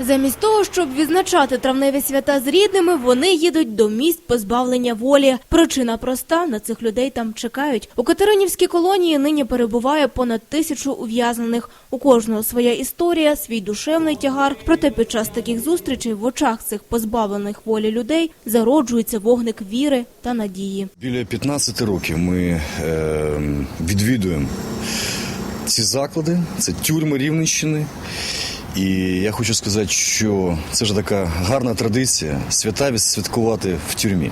Замість того, щоб відзначати травневі свята з рідними, вони їдуть до місць позбавлення волі. Причина проста на цих людей там чекають. У Катеринівській колонії нині перебуває понад тисячу ув'язнених. У кожного своя історія, свій душевний тягар. Проте під час таких зустрічей в очах цих позбавлених волі людей зароджується вогник віри та надії. Біля 15 років ми е, відвідуємо ці заклади, це тюрми Рівненщини. І я хочу сказати, що це ж така гарна традиція свята відсвяткувати в тюрмі.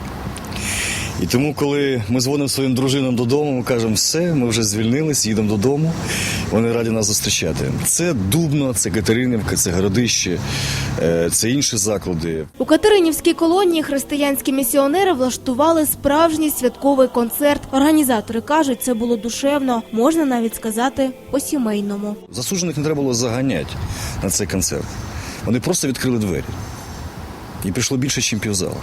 І тому, коли ми дзвонимо своїм дружинам додому, ми кажемо, все, ми вже звільнились, їдемо додому. Вони раді нас зустрічати. Це Дубно, це Катеринівка, це Городище, е, це інші заклади. У Катеринівській колонії християнські місіонери влаштували справжній святковий концерт. Організатори кажуть, це було душевно, можна навіть сказати по-сімейному. Засуджених не треба було заганяти на цей концерт. Вони просто відкрили двері. І прийшло більше, ніж півзала.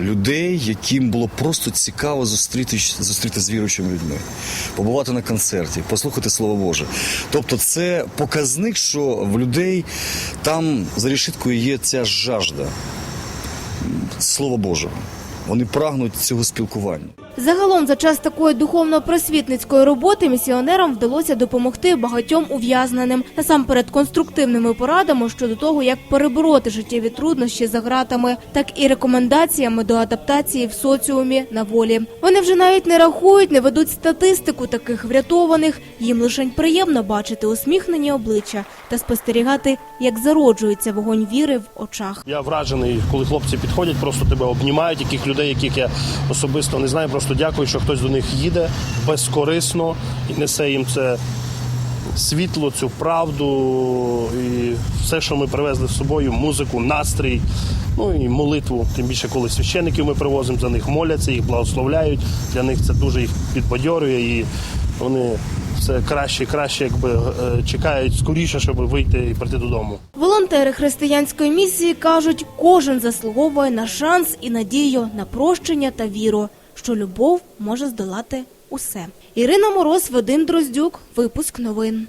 Людей, яким було просто цікаво зустріти, зустріти з віруючими людьми, побувати на концерті, послухати Слово Боже. Тобто, це показник, що в людей там за решіткою є ця жажда слово Боже. Вони прагнуть цього спілкування. Загалом, за час такої духовно-просвітницької роботи місіонерам вдалося допомогти багатьом ув'язненим, насамперед конструктивними порадами щодо того, як перебороти життєві труднощі за ґратами, так і рекомендаціями до адаптації в соціумі на волі. Вони вже навіть не рахують, не ведуть статистику таких врятованих. Їм лишень приємно бачити усміхнені обличчя та спостерігати, як зароджується вогонь віри в очах. Я вражений, коли хлопці підходять, просто тебе обнімають, яких людей, яких я особисто не знаю. Просто дякую, що хтось до них їде безкорисно і несе їм це світло, цю правду і все, що ми привезли з собою, музику, настрій, ну і молитву. Тим більше, коли священиків ми привозимо, за них моляться, їх благословляють. Для них це дуже їх підбадьорює і вони все краще краще, якби е, чекають скоріше, щоб вийти і прийти додому. Волонтери християнської місії кажуть, кожен заслуговує на шанс і надію на прощення та віру, що любов може здолати усе. Ірина Мороз, Вадим Дроздюк, випуск новин.